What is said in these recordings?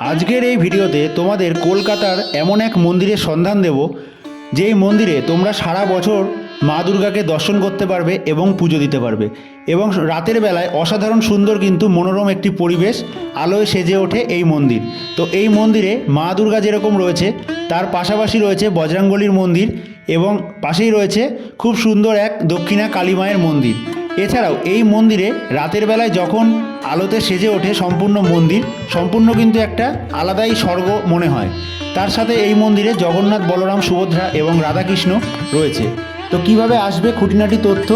আজকের এই ভিডিওতে তোমাদের কলকাতার এমন এক মন্দিরের সন্ধান দেব, যেই মন্দিরে তোমরা সারা বছর মা দুর্গাকে দর্শন করতে পারবে এবং পুজো দিতে পারবে। এবং রাতের বেলায় অসাধারণ সুন্দর কিন্তু মনোরম একটি পরিবেশ, আলোয় সেজে ওঠে এই মন্দির। তো এই মন্দিরে মা দুর্গা যেরকম রয়েছে, তার পাশাপাশি রয়েছে বজরাঙ্গলির মন্দির এবং পাশেই রয়েছে খুব সুন্দর এক দক্ষিণা কালী মায়ের মন্দির। এছাড়াও এই মন্দিরে রাতের বেলায় যখন আলোতে সেজে ওঠে সম্পূর্ণ মন্দির, সম্পূর্ণ কিন্তু একটা আলাদাই স্বর্গ মনে হয়। তার সাথে এই মন্দিরে জগন্নাথ, বলরাম, সুভদ্রা এবং রাধাকৃষ্ণ রয়েছে। তো কীভাবে আসবে, খুঁটিনাটি তথ্য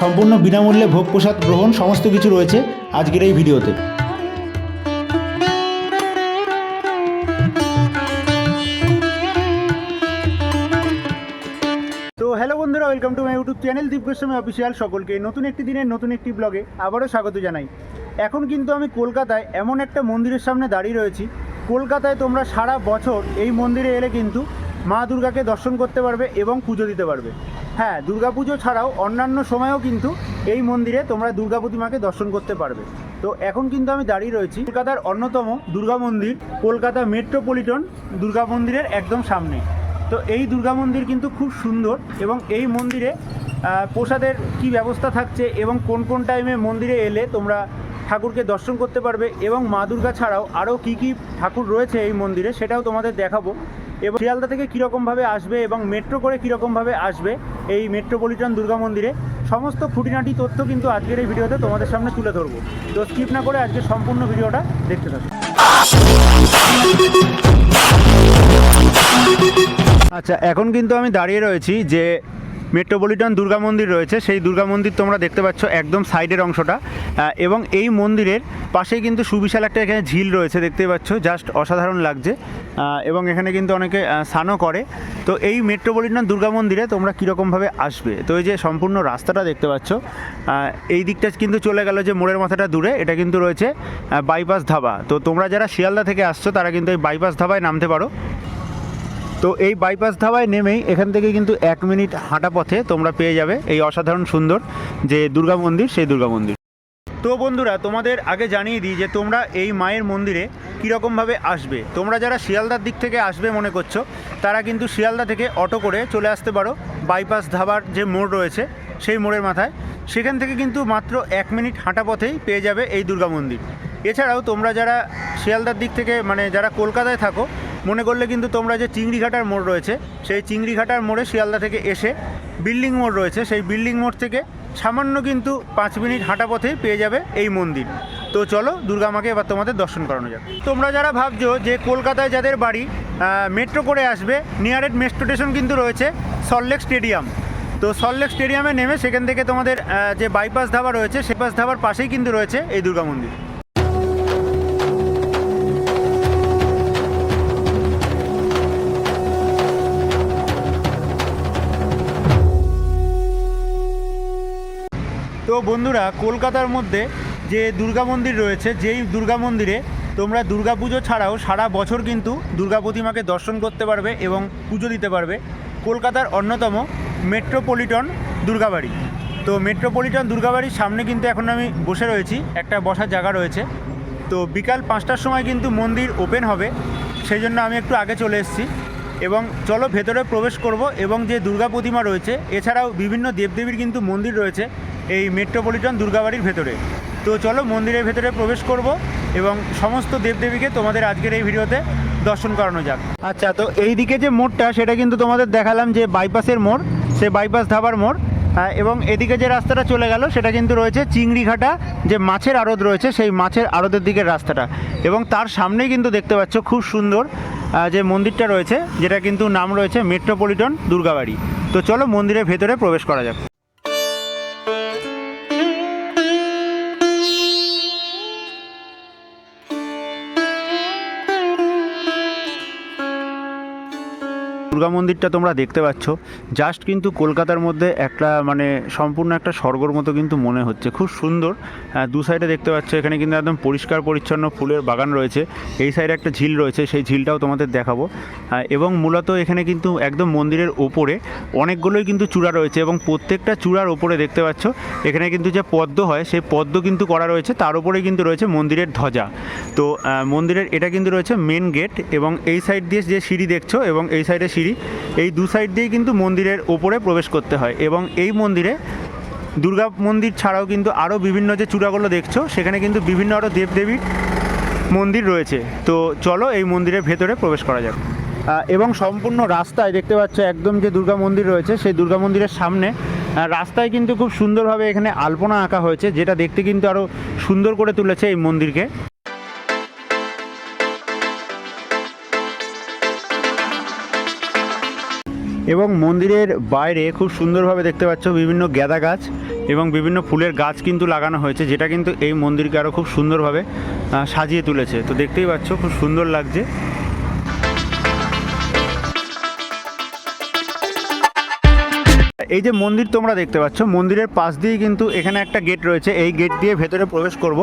সম্পূর্ণ বিনামূল্যে ভোগ প্রসাদ গ্রহণ সমস্ত কিছু রয়েছে আজকের এই ভিডিওতে। Welcome to my YouTube channel Deep Goswami official সকলকে। নতুন একটি দিনের নতুন একটি ব্লগে আবারও স্বাগত জানাই। এখন কিন্তু আমি কলকাতায় এমন একটা মন্দিরের সামনে দাঁড়িয়ে রয়েছি। কলকাতায় তোমরা সারা বছর এই মন্দিরে এলে কিন্তু মা দুর্গাকে দর্শন করতে পারবে এবং পুজো দিতে পারবে। হ্যাঁ দুর্গাপুজো ছাড়াও অন্যান্য সময়েও কিন্তু এই মন্দিরে তোমরা দুর্গা প্রতিমাকে দর্শন করতে পারবে। তো এখন কিন্তু আমি দাঁড়িয়ে রয়েছি কলকাতার অন্যতম দুর্গা মন্দির, কলকাতা মেট্রোপলিটন দুর্গা মন্দিরের একদম সামনে। তো এই দুর্গা মন্দির কিন্তু খুব সুন্দর এবং এই মন্দিরে প্রসাদের কি ব্যবস্থা থাকছে এবং কোন কোন টাইমে মন্দিরে এলে তোমরা ঠাকুরকে দর্শন করতে পারবে এবং মা দুর্গা ছাড়াও আরও কি কি ঠাকুর রয়েছে এই মন্দিরে সেটাও তোমাদের দেখাবো। এবং শিয়ালদা থেকে কীরকমভাবে আসবে এবং মেট্রো করে কীরকমভাবে আসবে এই মেট্রোপলিটন দুর্গা মন্দিরে, সমস্ত খুঁটিনাটি তথ্য কিন্তু আজকের এই ভিডিওতে তোমাদের সামনে তুলে ধরবো। তো স্কিপ না করে আজকে সম্পূর্ণ ভিডিওটা দেখতে থাকো। আচ্ছা এখন কিন্তু আমি দাঁড়িয়ে রয়েছি যে মেট্রোপলিটন দুর্গা মন্দির রয়েছে। সেই দুর্গা মন্দির তোমরা দেখতে পাচ্ছ একদম সাইডের অংশটা। এবং এই মন্দিরের পাশেই কিন্তু সুবিশাল একটা এখানে ঝিল রয়েছে দেখতে পাচ্ছ, জাস্ট অসাধারণ লাগছে। এবং এখানে কিন্তু অনেকে স্নানও করে। তো এই মেট্রোপলিটন দুর্গা মন্দিরে তোমরা কীরকমভাবে আসবে? তো এই যে সম্পূর্ণ রাস্তাটা দেখতে পাচ্ছ এই দিকটা কিন্তু চলে গেল যে মোড়ের মাথাটা দূরে। এটা কিন্তু রয়েছে বাইপাস ধাবা। তো তোমরা যারা শিয়ালদা থেকে আসছো, তারা কিন্তু এই বাইপাস ধাবায় নামতে পারো। তো এই বাইপাস ধাবায় নেমেই এখান থেকে কিন্তু এক মিনিট হাঁটা পথে তোমরা পেয়ে যাবে এই অসাধারণ সুন্দর যে দুর্গা মন্দির, সেই দুর্গা মন্দির। তো বন্ধুরা, তোমাদের আগে জানিয়ে দিই যে তোমরা এই মায়ের মন্দিরে কীরকমভাবে আসবে। তোমরা যারা শিয়ালদার দিক থেকে আসবে মনে করছ, তারা কিন্তু শিয়ালদা থেকে অটো করে চলে আসতে পারো বাইপাস ধাবার যে মোড় রয়েছে সেই মোড়ের মাথায়। সেখান থেকে কিন্তু মাত্র এক মিনিট হাঁটা পথেই পেয়ে যাবে এই দুর্গা মন্দির। এছাড়াও তোমরা যারা শিয়ালদার দিক থেকে মানে যারা কলকাতায় থাকো মনে করলে কিন্তু তোমরা যে চিংড়িঘাটার মোড় রয়েছে, সেই চিংড়িঘাটার মোড়ে শিয়ালদা থেকে এসে বিল্ডিং মোড় রয়েছে। সেই বিল্ডিং মোড় থেকে সামান্য কিন্তু পাঁচ মিনিট হাঁটা পথেই পেয়ে যাবে এই মন্দির। তো চলো দুর্গা মাকে এবার তোমাদের দর্শন করানো যাক। তোমরা যারা ভাবছ যে কলকাতায় যাদের বাড়ি মেট্রো করে আসবে নিয়ারেস্ট মেট্রো স্টেশন কিন্তু রয়েছে সল্টলেক স্টেডিয়াম তো সল্টলেক স্টেডিয়ামে নেমে সেখান থেকে তোমাদের যে বাইপাস ধাবা রয়েছে, সেই বাস ধাবার পাশেই কিন্তু রয়েছে এই দুর্গা মন্দির। বন্ধুরা, কলকাতার মধ্যে যে দুর্গা মন্দির রয়েছে, যেই দুর্গা মন্দিরে তোমরা দুর্গা পুজো ছাড়াও সারা বছর কিন্তু দুর্গা প্রতিমাকে দর্শন করতে পারবে এবং পুজো দিতে পারবে কলকাতার অন্যতম মেট্রোপলিটন দুর্গাবাড়ি। তো মেট্রোপলিটন দুর্গাবাড়ির সামনে কিন্তু এখন আমি বসে রয়েছি, একটা বসার জায়গা রয়েছে। তো বিকাল পাঁচটার সময় কিন্তু মন্দির ওপেন হবে, সেই জন্য আমি একটু আগে চলে এসেছি। এবং চলো ভেতরে প্রবেশ করব এবং যে দুর্গা প্রতিমা রয়েছে, এছাড়াও বিভিন্ন দেবদেবীর কিন্তু মন্দির রয়েছে এই মেট্রোপলিটন দুর্গাবাড়ির ভেতরে। তো চলো মন্দিরের ভেতরে প্রবেশ করব এবং সমস্ত দেবদেবীকে তোমাদের আজকের এই ভিডিওতে দর্শন করানো যাক। আচ্ছা তো এই দিকে যে মোড়টা, সেটা কিন্তু তোমাদের দেখালাম যে বাইপাসের মোড়, সে বাইপাস ধাবার মোড়। এবং এদিকে যে রাস্তাটা চলে গেল, সেটা কিন্তু রয়েছে চিংড়িঘাটা, যে মাছের আড়ত রয়েছে, সেই মাছের আড়তের দিকের রাস্তাটা। এবং তার সামনেই কিন্তু দেখতে পাচ্ছ খুব সুন্দর যে মন্দিরটা রয়েছে, যেটা কিন্তু নাম রয়েছে মেট্রোপলিটন দুর্গাবাড়ি। তো চলো মন্দিরের ভেতরে প্রবেশ করা যাক। দুর্গা মন্দিরটা তোমরা দেখতে পাচ্ছ। জাস্ট কিন্তু কলকাতার মধ্যে একটা মানে সম্পূর্ণ একটা স্বর্গর মতো কিন্তু মনে হচ্ছে। খুব সুন্দর। আহ, দু সাইডে দেখতে পাচ্ছ এখানে কিন্তু একদম পরিষ্কার পরিচ্ছন্ন ফুলের বাগান রয়েছে। এই সাইডে একটা ঝিল রয়েছে সেই ঝিলটাও তোমাদের দেখাবো। এবং মূলত এখানে কিন্তু একদম মন্দিরের ওপরে অনেকগুলোই কিন্তু চূড়া রয়েছে এবং প্রত্যেকটা চূড়ার ওপরে দেখতে পাচ্ছ এখানে কিন্তু যে পদ্ম হয় সেই পদ্ম কিন্তু করা রয়েছে। তার উপরে কিন্তু রয়েছে মন্দিরের ধ্বজা। তো মন্দিরের এটা কিন্তু রয়েছে মেন গেট এবং এই সাইড দিয়ে যে সিঁড়ি দেখছ এবং এই সাইডে সিঁড়ি এই দু সাইড দিয়েই কিন্তু মন্দিরের ওপরে প্রবেশ করতে হয় এবং এই মন্দিরে দুর্গা মন্দির ছাড়াও কিন্তু আরও বিভিন্ন যে চূড়াগুলো দেখছ, সেখানে কিন্তু বিভিন্ন আরও দেবদেবীর মন্দির রয়েছে। তো চলো এই মন্দিরের ভেতরে প্রবেশ করা যাক। এবং সম্পূর্ণ রাস্তায় দেখতে পাচ্ছ একদম যে দুর্গা মন্দির রয়েছে, সেই দুর্গা মন্দিরের সামনে রাস্তায় কিন্তু খুব সুন্দরভাবে এখানে আলপনা আঁকা হয়েছে, যেটা দেখতে কিন্তু আরও সুন্দর করে তুলেছে এই মন্দিরকে। এবং মন্দিরের বাইরে খুব সুন্দরভাবে দেখতে পাচ্ছ বিভিন্ন গ্যাদা গাছ এবং বিভিন্ন ফুলের গাছ কিন্তু লাগানো হয়েছে, যেটা কিন্তু এই মন্দিরকে আরও খুব সুন্দরভাবে সাজিয়ে তুলেছে। তো দেখতেই পাচ্ছ, খুব সুন্দর লাগছে। এই যে মন্দির তোমরা দেখতে পাচ্ছ, মন্দিরের পাশ দিয়েই কিন্তু এখানে একটা গেট রয়েছে। এই গেট দিয়ে ভেতরে প্রবেশ করব।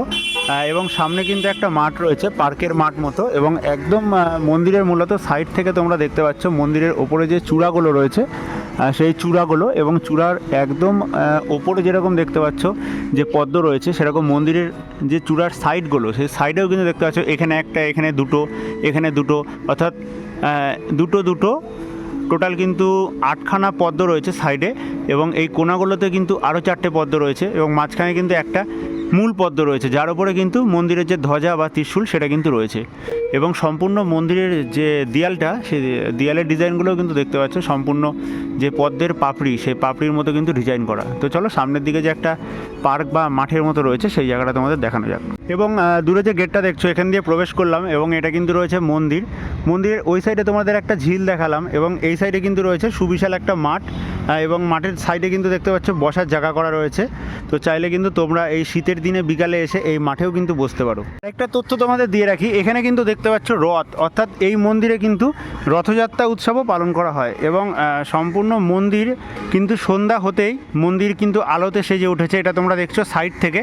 এবং সামনে কিন্তু একটা মাঠ রয়েছে, পার্কের মাঠ মতো। এবং একদম মন্দিরের মূলত সাইড থেকে তোমরা দেখতে পাচ্ছ, মন্দিরের ওপরে যে চূড়াগুলো রয়েছে সেই চূড়াগুলো এবং চূড়ার একদম ওপরে যেরকম দেখতে পাচ্ছ যে পদ্ম রয়েছে, সেরকম মন্দিরের যে চূড়ার সাইডগুলো সেই সাইডেও কিন্তু দেখতে পাচ্ছ, এখানে একটা, এখানে দুটো এখানে দুটো, অর্থাৎ দুটো দুটো টোটাল কিন্তু আটখানা পদ্ম রয়েছে সাইডে এবং এই কোনাগুলোতে কিন্তু আরও চারটে পদ্ম রয়েছে এবং মাঝখানে কিন্তু একটা মূল পদ্ম রয়েছে। যার উপরে কিন্তু মন্দিরের যে ধ্বজা বা ত্রিশূল সেটা কিন্তু রয়েছে। এবং সম্পূর্ণ মন্দিরের যে দেয়ালটা, সে দেয়ালের ডিজাইনগুলোও কিন্তু দেখতে পাচ্ছ। সম্পূর্ণ যে পদ্মের পাপড়ি, সেই পাপড়ির মতো কিন্তু ডিজাইন করা। তো চলো সামনের দিকে যে একটা পার্ক বা মাঠের মতো রয়েছে, সেই জায়গাটা তোমাদের দেখানো যাক। এবং দূরে যে গেটটা দেখছ এখান দিয়ে প্রবেশ করলাম এবং এটা কিন্তু রয়েছে মন্দির। মন্দিরের ওই সাইডে তোমাদের একটা ঝিল দেখালাম এবং এই সাইডে কিন্তু রয়েছে সুবিশাল একটা মাঠ এবং মাঠের সাইডে কিন্তু দেখতে পাচ্ছ বসার জায়গা করা রয়েছে। তো চাইলে কিন্তু তোমরা এই শীতের দিনে বিকালে এসে এই মাঠেও কিন্তু বসতে পারো। একটা তথ্য তোমাদের দিয়ে রাখি এখানে কিন্তু দেখতে পাচ্ছ রথ অর্থাৎ এই মন্দিরে কিন্তু রথযাত্রা উৎসবও পালন করা হয় এবং সম্পূর্ণ মন্দির কিন্তু সন্ধ্যা হতেই মন্দির কিন্তু আলোতে সেজে উঠেছে এটা তোমরা দেখছ সাইড থেকে।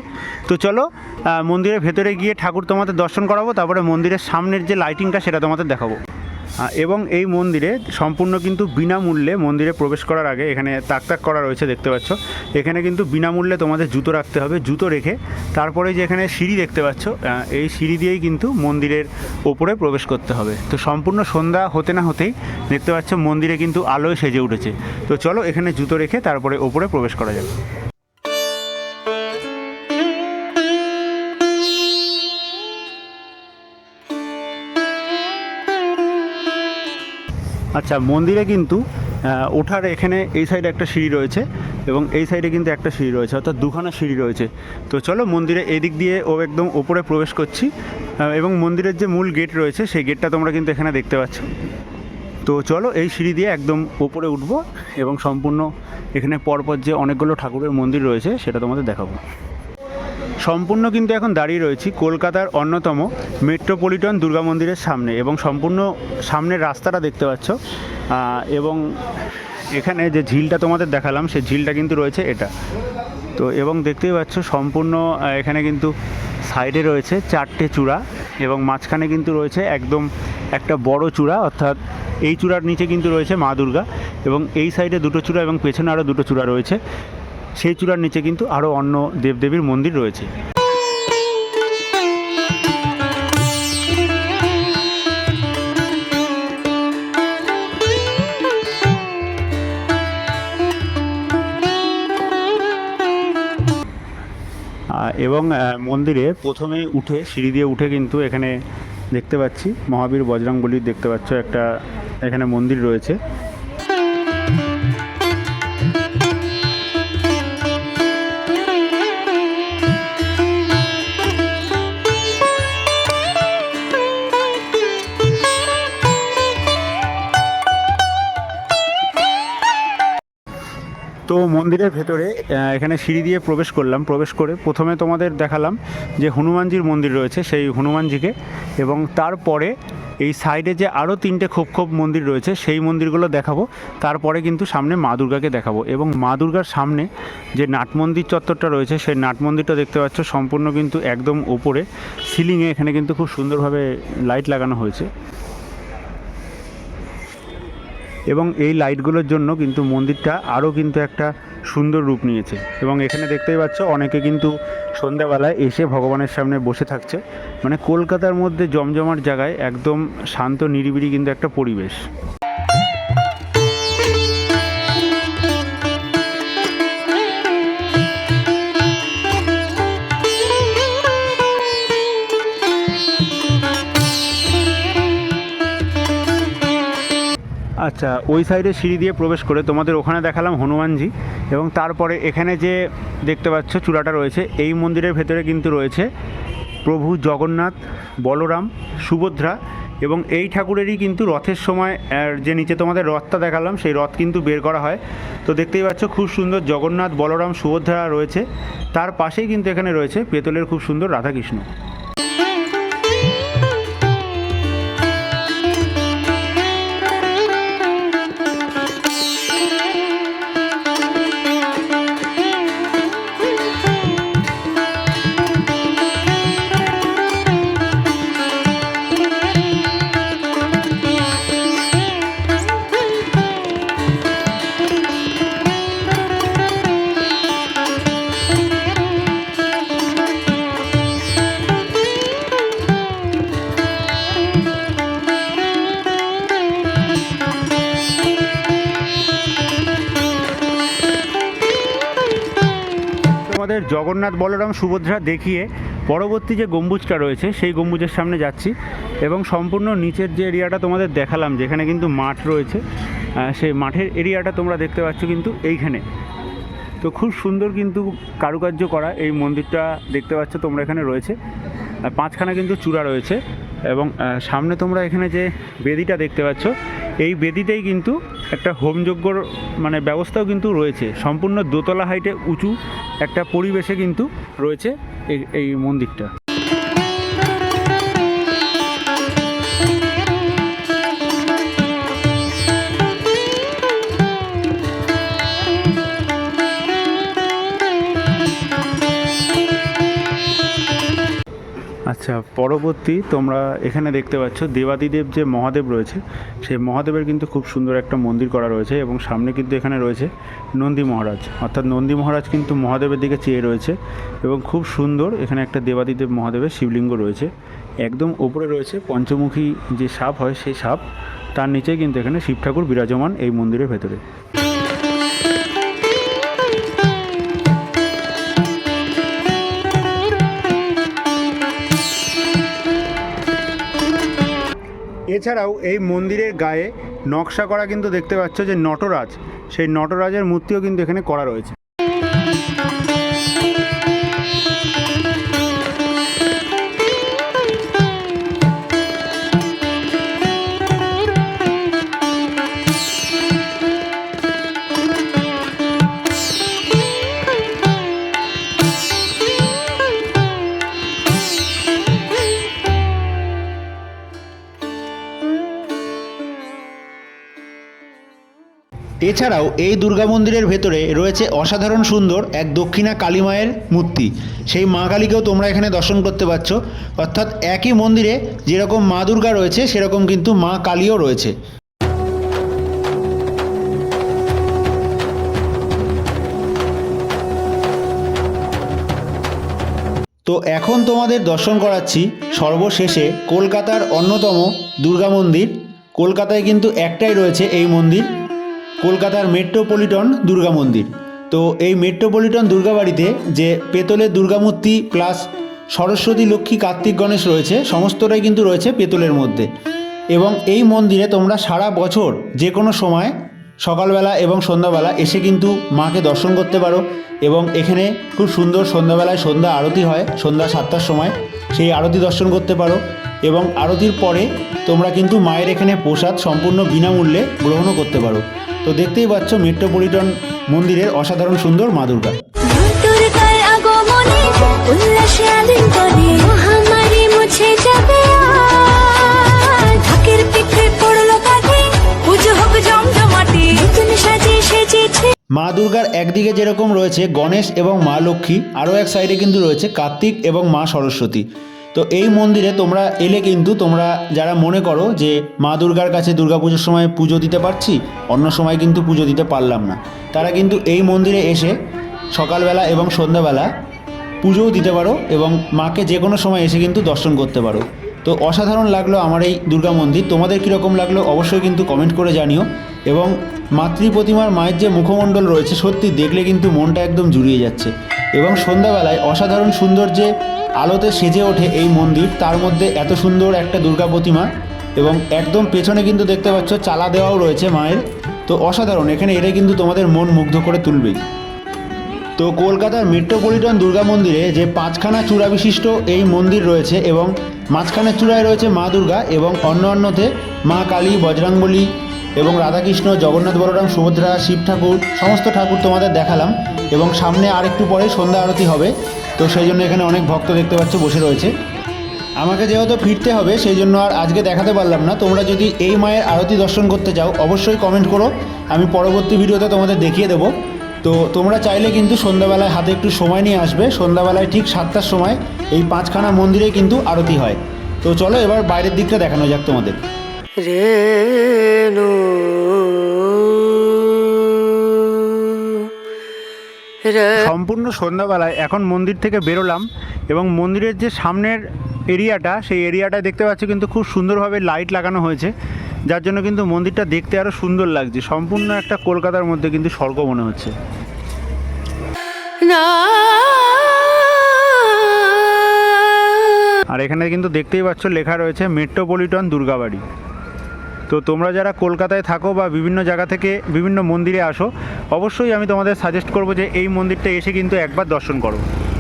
তো চলো আহ, মন্দিরের ভেতরে গিয়ে ঠাকুর তোমাদের দর্শন করাবো, তারপরে মন্দিরের সামনের যে লাইটিংটা সেটা তোমাদের দেখাবো। এবং এই মন্দিরে সম্পূর্ণ কিন্তু বিনামূল্যে মন্দিরে প্রবেশ করার আগে এখানে তাক তাক করা রয়েছে, দেখতে পাচ্ছ। এখানে কিন্তু বিনামূল্যে তোমাদের জুতো রাখতে হবে, জুতো রেখে তারপরে যে এখানে সিঁড়ি দেখতে পাচ্ছ এই সিঁড়ি দিয়েই কিন্তু মন্দিরের ওপরে প্রবেশ করতে হবে। তো সম্পূর্ণ সন্ধ্যা হতে না হতেই দেখতে পাচ্ছ মন্দিরে কিন্তু আলোয় সেজে উঠেছে। তো চলো এখানে জুতো রেখে তারপরে ওপরে প্রবেশ করা যাবে আচ্ছা মন্দিরে কিন্তু ওঠার এখানে এই সাইডে একটা সিঁড়ি রয়েছে এবং এই সাইডে কিন্তু একটা সিঁড়ি রয়েছে, অর্থাৎ দুখানা সিঁড়ি রয়েছে। তো চলো মন্দিরে এদিক দিয়ে ও একদম ওপরে প্রবেশ করছি এবং মন্দিরের যে মূল গেট রয়েছে, সেই গেটটা তোমরা কিন্তু এখানে দেখতে পাচ্ছ। তো চলো এই সিঁড়ি দিয়ে একদম ওপরে উঠব এবং সম্পূর্ণ এখানে পরপর যে অনেকগুলো ঠাকুরের মন্দির রয়েছে, সেটা তোমাদের দেখাবো। সম্পূর্ণ কিন্তু এখন দাঁড়িয়ে রয়েছি কলকাতার অন্যতম মেট্রোপলিটন দুর্গা মন্দিরের সামনে এবং সম্পূর্ণ সামনের রাস্তাটা দেখতে পাচ্ছ। এবং এখানে যে ঝিলটা তোমাদের দেখালাম, সেই ঝিলটা কিন্তু রয়েছে এটা। তো এবং দেখতেই পাচ্ছ সম্পূর্ণ এখানে কিন্তু সাইডে রয়েছে চারটে চূড়া এবং মাঝখানে কিন্তু রয়েছে একদম একটা বড় চূড়া, অর্থাৎ এই চূড়ার নিচে কিন্তু রয়েছে মা দুর্গা। এবং এই সাইডে দুটো চূড়া এবং পেছনে আরও দুটো চূড়া রয়েছে। সেই চূড়ার নিচে কিন্তু আরও অন্য দেবদেবীর মন্দির রয়েছে। এবং মন্দিরে প্রথমে উঠে, সিঁড়ি দিয়ে উঠে কিন্তু এখানে দেখতে পাচ্ছি মহাবীর বজরংবলীর দেখতে পাচ্ছ একটা এখানে মন্দির রয়েছে। তো মন্দিরের ভেতরে এখানে সিঁড়ি দিয়ে প্রবেশ করলাম। প্রবেশ করে প্রথমে তোমাদের দেখালাম যে হনুমানজির মন্দির রয়েছে, সেই হনুমানজিকে। এবং তারপরে এই সাইডে যে আরও তিনটে খোপ খোপ মন্দির রয়েছে, সেই মন্দিরগুলো দেখাবো। তারপরে কিন্তু সামনে মা দুর্গাকে দেখাবো। এবং মা দুর্গার সামনে যে নাট মন্দির চত্বরটা রয়েছে, সেই নাট মন্দিরটা দেখতে পাচ্ছ, সম্পূর্ণ কিন্তু একদম ওপরে সিলিংয়ে এখানে কিন্তু খুব সুন্দরভাবে লাইট লাগানো হয়েছে। এবং এই লাইটগুলোর জন্য কিন্তু মন্দিরটা আরও কিন্তু একটা সুন্দর রূপ নিয়েছে। এবং এখানে দেখতেই পাচ্ছ, অনেকে কিন্তু সন্ধ্যাবেলায় এসে ভগবানের সামনে বসে থাকছে। মানে কলকাতার মধ্যে জমজমার জায়গায় একদম শান্ত, নিরিবিলি কিন্তু একটা পরিবেশ। আচ্ছা ওই সাইডে সিঁড়ি দিয়ে প্রবেশ করে তোমাদের ওখানে দেখালাম হনুমানজি এবং তারপরে এখানে যে দেখতে পাচ্ছ চূড়াটা রয়েছে, এই মন্দিরের ভেতরে কিন্তু রয়েছে প্রভু জগন্নাথ, বলরাম, সুভদ্রা এবং এই ঠাকুরেরই কিন্তু রথের সময় যে নিচে তোমাদের রথটা দেখালাম, সেই রথ কিন্তু বের করা হয়। তো দেখতেই পাচ্ছ খুব সুন্দর জগন্নাথ, বলরাম, সুভদ্রা রয়েছে। তার পাশেই কিন্তু এখানে রয়েছে পেতলের খুব সুন্দর রাধাকৃষ্ণ। তোমাদের জগন্নাথ বলরাম সুভদ্রা দেখিয়ে পরবর্তী যে গম্বুজটা রয়েছে, সেই গম্বুজের সামনে যাচ্ছি এবং সম্পূর্ণ নিচের যে এরিয়াটা তোমাদের দেখালাম, যেখানে কিন্তু মাঠ রয়েছে সেই মাঠের এরিয়াটা তোমরা দেখতে পাচ্ছ কিন্তু এইখানে। তো খুব সুন্দর কিন্তু কারুকার্য করা এই মন্দিরটা দেখতে পাচ্ছ তোমরা এখানে রয়েছে। আর পাঁচখানা কিন্তু চূড়া রয়েছে। এবং সামনে তোমরা এখানে যে বেদিটা দেখতে পাচ্ছ, এই বেদিতেই কিন্তু একটা হোমযজ্ঞর মানে ব্যবস্থাও কিন্তু রয়েছে। সম্পূর্ণ দোতলা হাইটে উঁচু একটা পরিবেশে কিন্তু রয়েছে এই মন্দিরটা। আচ্ছা পরবর্তী তোমরা এখানে দেখতে পাচ্ছ দেবাদিদেব যে মহাদেব রয়েছে, সেই মহাদেবের কিন্তু খুব সুন্দর একটা মন্দির করা রয়েছে এবং সামনে কিন্তু এখানে রয়েছে নন্দী মহারাজ। অর্থাৎ নন্দী মহারাজ কিন্তু মহাদেবের দিকে চেয়ে রয়েছে এবং খুব সুন্দর এখানে একটা দেবাদিদেব মহাদেবের শিবলিঙ্গ রয়েছে। একদম ওপরে রয়েছে পঞ্চমুখী যে সাপ হয়, সেই সাপ, তার নিচেই কিন্তু এখানে শিব ঠাকুর বিরাজমান এই মন্দিরের ভেতরে। এছাড়াও এই মন্দিরের গায়ে নকশা করা কিন্তু দেখতে পাচ্ছ যে নটরাজ। সেই নটরাজের মূর্তিও কিন্তু এখানে করা রয়েছে। এছাড়াও এই দুর্গা মন্দিরের ভেতরে রয়েছে অসাধারণ সুন্দর এক দক্ষিণা কালী মায়ের মূর্তি। সেই মা কালীকেও তোমরা এখানে দর্শন করতে পারছ। অর্থাৎ একই মন্দিরে যেরকম মা দুর্গা রয়েছে, সেরকম কিন্তু মা কালীও রয়েছে। তো এখন তোমাদের দর্শন করাচ্ছি সর্বশেষে কলকাতার অন্যতম দুর্গা মন্দির। কলকাতায় কিন্তু একটাই রয়েছে এই মন্দির কলকাতার মেট্রোপলিটন দুর্গা মন্দির। তো এই মেট্রোপলিটন দুর্গাবাড়িতে যে পেতলের দুর্গামূর্তি প্লাস সরস্বতী লক্ষ্মী কার্তিক গণেশ রয়েছে, সমস্তটাই কিন্তু রয়েছে পেতলের মধ্যে। এবং এই মন্দিরে তোমরা সারা বছর যে কোনো সময়, সকালবেলা এবং সন্ধ্যাবেলা এসে কিন্তু মাকে দর্শন করতে পারো এবং এখানে খুব সুন্দর সন্ধ্যাবেলায় সন্ধ্যা আরতি হয়, সন্ধ্যা সাতটার সময়। সেই আরতি দর্শন করতে পারো এবং আরতির পরে তোমরা কিন্তু মায়ের এখানে প্রসাদ সম্পূর্ণ বিনামূল্যে গ্রহণও করতে পারো। তো দেখতেই পাচ্ছ মেট্রোপলিটন মন্দিরের অসাধারণ সুন্দর মা দুর্গা। মা দুর্গার একদিকে যেরকম রয়েছে গণেশ এবং মা লক্ষ্মী আরও এক সাইডে কিন্তু রয়েছে কার্তিক এবং মা সরস্বতী। তো এই মন্দিরে তোমরা এলে কিন্তু তোমরা যারা মনে করো যে মা দুর্গার কাছে দুর্গাপুজোর সময় পুজো দিতে পারছি, অন্য সময় কিন্তু পুজো দিতে পারলাম না। তারা কিন্তু এই মন্দিরে এসে সকালবেলা এবং সন্ধ্যাবেলা পুজোও দিতে পারো এবং মাকে যে কোনো সময় এসে কিন্তু দর্শন করতে পারো। তো অসাধারণ লাগল আমার এই দুর্গা মন্দির। তোমাদের কীরকম লাগল অবশ্যই কিন্তু কমেন্ট করে জানিও এবং মাতৃ প্রতিমার মায়ের যে মুখমণ্ডল রয়েছে, সত্যি দেখলে কিন্তু মনটা একদম জুড়িয়ে যাচ্ছে। এবং সন্ধ্যাবেলায় অসাধারণ সুন্দর যে আলোতে সেজে ওঠে এই মন্দির। তার মধ্যে এত সুন্দর একটা দুর্গা প্রতিমা এবং একদম পেছনে কিন্তু দেখতে পাচ্ছ চালা দেওয়াও রয়েছে মায়ের। তো অসাধারণ, এখানে এলে কিন্তু তোমাদের মন মুগ্ধ করে তুলবেই তো কলকাতার মেট্রোপলিটন দুর্গা মন্দিরে যে পাঁচখানা চূড়া বিশিষ্ট এই মন্দির রয়েছে এবং মাঝখানের চূড়ায় রয়েছে মা দুর্গা এবং অন্য অন্যতে মা কালী বজরাঙ্গলী এবং রাধাকৃষ্ণ, জগন্নাথ, বলরাম, সুভদ্রা, শিব ঠাকুর, সমস্ত ঠাকুর তোমাদের দেখালাম। এবং সামনে আর একটু পরে সন্ধ্যা আরতি হবে। তো সেই জন্য এখানে অনেক ভক্ত দেখতে পাচ্ছ বসে রয়েছে। আমাকে যেহেতু ফিরতে হবে, সেই জন্য আর আজকে দেখাতে পারলাম না। তোমরা যদি এই মায়ের আরতি দর্শন করতে চাও, অবশ্যই কমেন্ট করো। আমি পরবর্তী ভিডিওতে তোমাদের দেখিয়ে দেবো। তো তোমরা চাইলে কিন্তু সন্ধ্যাবেলায় হাতে একটু সময় নিয়ে আসবে। সন্ধ্যাবেলায় ঠিক সাতটার সময় এই পাঁচখানা মন্দিরে কিন্তু আরতি হয়। তো চলো এবার বাইরের দিকটা দেখানো যাক তোমাদের। রে সম্পূর্ণ সন্ধ্যাবেলায় এখন মন্দির থেকে বেরোলাম এবং মন্দিরের যে সামনের এরিয়াটা সেই এরিয়াটায় দেখতে পাচ্ছি কিন্তু খুব সুন্দরভাবে লাইট লাগানো হয়েছে। যার জন্য কিন্তু মন্দিরটা দেখতে আরও সুন্দর লাগছে। সম্পূর্ণ একটা কলকাতার মধ্যে কিন্তু স্বর্গ মনে হচ্ছে। আর এখানে কিন্তু দেখতেই পাচ্ছ লেখা রয়েছে মেট্রোপলিটন দুর্গাবাড়ি। তো তোমরা যারা কলকাতায় থাকো বা বিভিন্ন জায়গা থেকে বিভিন্ন মন্দিরে আসো অবশ্যই আমি তোমাদের সাজেস্ট করব যে এই মন্দিরটা এসে কিন্তু একবার দর্শন করো।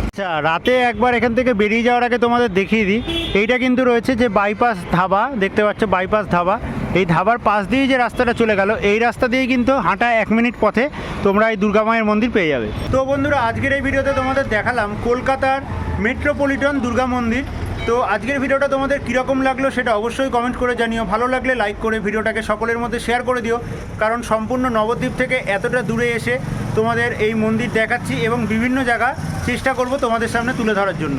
আচ্ছা রাতে একবার এখান থেকে বেরিয়ে যাওয়ার আগে তোমাদের দেখিয়ে দিই। এইটা কিন্তু রয়েছে যে বাইপাস ধাবা, দেখতে পাচ্ছ বাইপাস ধাবা। এই ধাবার পাশ দিয়েই যে রাস্তাটা চলে গেল, এই রাস্তা দিয়েই কিন্তু হাঁটা এক মিনিট পথে তোমরা এই দুর্গা মায়ের মন্দির পেয়ে যাবে। তো বন্ধুরা, আজকের এই ভিডিওতে তোমাদের দেখালাম কলকাতার মেট্রোপলিটন দুর্গা মন্দির। তো আজকের ভিডিওটা তোমাদের কীরকম লাগল সেটা অবশ্যই কমেন্ট করে জানিও। ভালো লাগলে লাইক করে ভিডিওটাকে সকলের মধ্যে শেয়ার করে দিও, কারণ সম্পূর্ণ নবদ্বীপ থেকে এতটা দূরে এসে তোমাদের এই মন্দির দেখাচ্ছি এবং বিভিন্ন জায়গা চেষ্টা করব তোমাদের সামনে তুলে ধরার জন্য।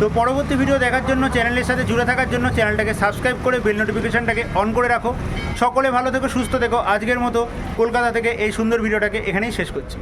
তো পরবর্তী ভিডিও দেখার জন্য চ্যানেলের সাথে জুড়ে থাকার জন্য চ্যানেলটাকে সাবস্ক্রাইব করে বেল নোটিফিকেশানটাকে অন করে রাখো। সকলে ভালো থেকো, সুস্থ থেকো। আজকের মতো কলকাতা থেকে এই সুন্দর ভিডিওটাকে এখানেই শেষ করছি।